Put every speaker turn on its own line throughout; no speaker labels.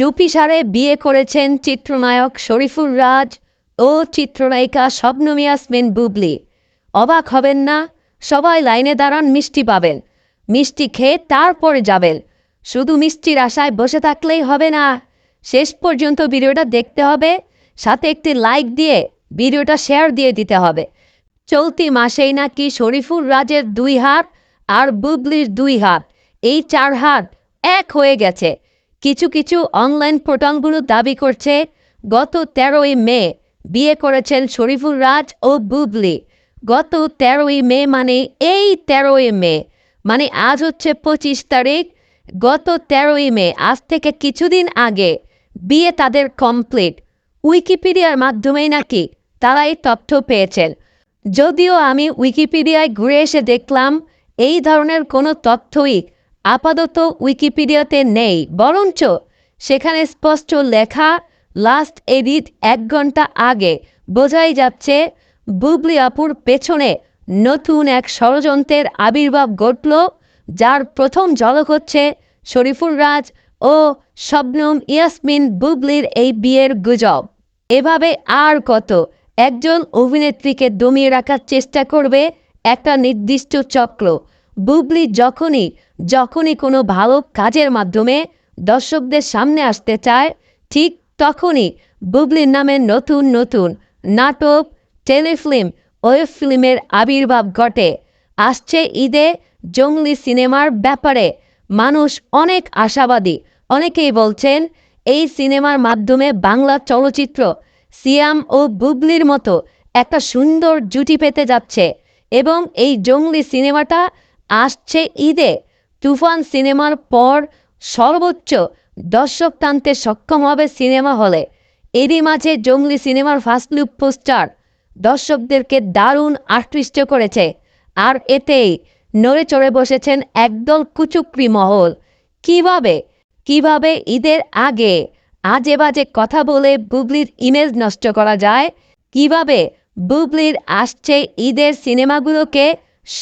চুপিসারে বিয়ে করেছেন চিত্রনায়ক শরীফুর রাজ ও চিত্রনায়িকা শবনম ইয়াসমিন বুবলি। অবাক হবেন না, সবাই লাইনে দাঁড়ান, মিষ্টি পাবেন। মিষ্টি খেয়ে তারপরে যাবেন। শুধু মিষ্টির আশায় বসে থাকলেই হবে না। শেষ পর্যন্ত ভিডিওটা দেখতে হবে, সাথে একটি লাইক দিয়ে ভিডিওটা শেয়ার দিয়ে দিতে হবে। চলতি মাসেই নাকি শরীফুর রাজের দুই হাত আর বুবলির দুই হাত। এই চার হাত এক হয়ে গেছে। কিছু কিছু অনলাইন পোর্টালগুলো দাবি করছে, গত তেরোই মে বিয়ে করেছেন শরীফুর রাজ ও বুবলি। গত তেরোই মে মানে এই তেরোই মে মানে আজ হচ্ছে পঁচিশ তারিখ। গত তেরোই মে, আজ থেকে কিছুদিন আগে বিয়ে তাদের কমপ্লিট উইকিপিডিয়ার মাধ্যমেই নাকি তারা এই তথ্য পেয়েছেন। যদিও আমি উইকিপিডিয়ায় ঘুরে এসে দেখলাম, এই ধরনের কোনো তথ্যই আপাতত উইকিপিডিয়াতে নেই, বরঞ্চ সেখানে স্পষ্ট লেখা লাস্ট এডিট এক ঘণ্টা আগে বোঝাই যাচ্ছে বুবলি আপুর পেছনে নতুন এক ষড়যন্ত্রের আবির্ভাব ঘটল, যার প্রথম ঝলক হচ্ছে শরীফুর রাজ ও শবনম ইয়াসমিন বুবলির এই বিয়ের গুজব। এভাবে আর কত একজন অভিনেত্রীকে দমিয়ে রাখার চেষ্টা করবে একটা নির্দিষ্ট চক্র বুবলি যখনই যখনই কোনো ভালো কাজের মাধ্যমে দর্শকদের সামনে আসতে চায়, ঠিক তখনই বুবলির নামে নতুন নতুন নাটক, টেলিফিল্ম ওয়েব ফিল্মের আবির্ভাব ঘটে। আসছে ঈদে জঙ্গলি সিনেমার ব্যাপারে। মানুষ অনেক আশাবাদী। অনেকেই বলছেন, এই সিনেমার মাধ্যমে বাংলা চলচ্চিত্র সিয়াম ও বুবলির মতো একটা সুন্দর জুটি পেতে যাচ্ছে এবং এই জঙ্গলি সিনেমাটা আসছে ঈদে। তুফান সিনেমার পর সর্বোচ্চ দর্শক টানতে সক্ষম হবে সিনেমা হলে। এরই মাঝে জঙ্গলি সিনেমার ফার্স্ট লুক পোস্টার দর্শকদেরকে দারুণ আকৃষ্ট করেছে। আর এতেই নড়ে চড়ে বসেছেন একদল কুচুকরি মহল। কীভাবে কীভাবে ঈদের আগে আজে বাজে কথা বলে বুবলির ইমেজ নষ্ট করা যায়? কীভাবে বুবলির আসছে ঈদের সিনেমাগুলোকে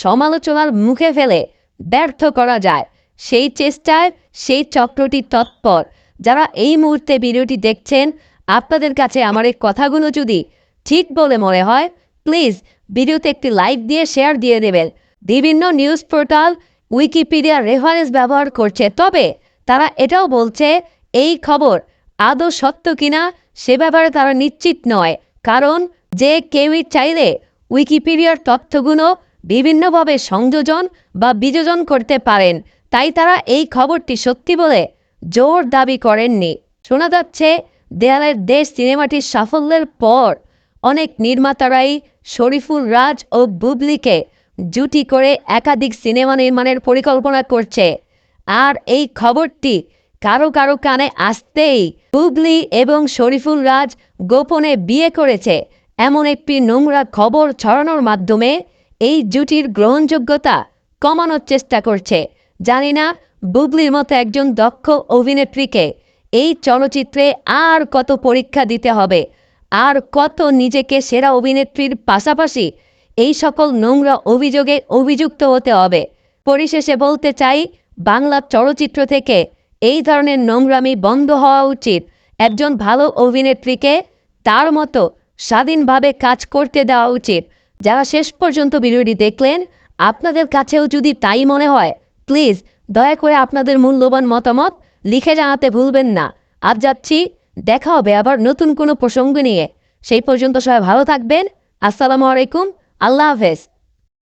সমালোচনার মুখে ফেলে ব্যর্থ করা যায়। সেই চেষ্টায়, সেই চক্রটি তৎপর। যারা এই মুহূর্তে ভিডিওটি দেখছেন, আপনাদের কাছে আমার এই কথাগুলো যদি ঠিক বলে মনে হয়, প্লিজ ভিডিওতে একটি লাইক দিয়ে, শেয়ার দিয়ে দেবেন। বিভিন্ন নিউজ পোর্টাল, উইকিপিডিয়া রেফারেন্স ব্যবহার করছে। তবে তারা এটাও বলছে, এই খবর আদৌ সত্য কিনা সে ব্যাপারে তারা নিশ্চিত নয়। কারণ যে কেউই চাইলে উইকিপিডিয়ার তথ্যগুলো বিভিন্নভাবে সংযোজন বা বিযোজন করতে পারেন। তাই তারা এই খবরটি সত্যি বলে জোর দাবি করেননি। শোনা যাচ্ছে, দেয়ালের দেশ সিনেমাটির সাফল্যের পর অনেক নির্মাতারাই শরীফুল রাজ ও বুবলিকে জুটি করে একাধিক সিনেমা নির্মাণের পরিকল্পনা করছে। আর এই খবরটি কারও কারও কানে আসতেই বুবলি এবং শরীফুল রাজ গোপনে বিয়ে করেছে। এমন একটি নোংরা খবর ছড়ানোর মাধ্যমে এই জুটির গ্রহণযোগ্যতা কমানোর চেষ্টা করছে। জানি না, বুবলির মতো একজন দক্ষ অভিনেত্রীকে এই চলচ্চিত্রে আর কত পরীক্ষা দিতে হবে, আর কত নিজেকে সেরা অভিনেত্রীর পাশাপাশি এই সকল নোংরা অভিযোগে অভিযুক্ত হতে হবে। পরিশেষে বলতে চাই, বাংলা চলচ্চিত্র থেকে এই ধরনের নোংরামি বন্ধ হওয়া উচিত। একজন ভালো অভিনেত্রীকে তার মতো স্বাধীনভাবে কাজ করতে দেওয়া উচিত। যারা শেষ পর্যন্ত ভিডিওটি দেখলেন, আপনাদের কাছেও যদি তাই মনে হয় প্লিজ দয়া করে আপনাদের মূল্যবান মতামত লিখে জানাতে ভুলবেন না। আজ যাচ্ছি, দেখা হবে আবার নতুন কোনো প্রসঙ্গ নিয়ে। সেই পর্যন্ত সবাই ভালো থাকবেন। আসসালামু আলাইকুম। আল্লাহ হাফেজ।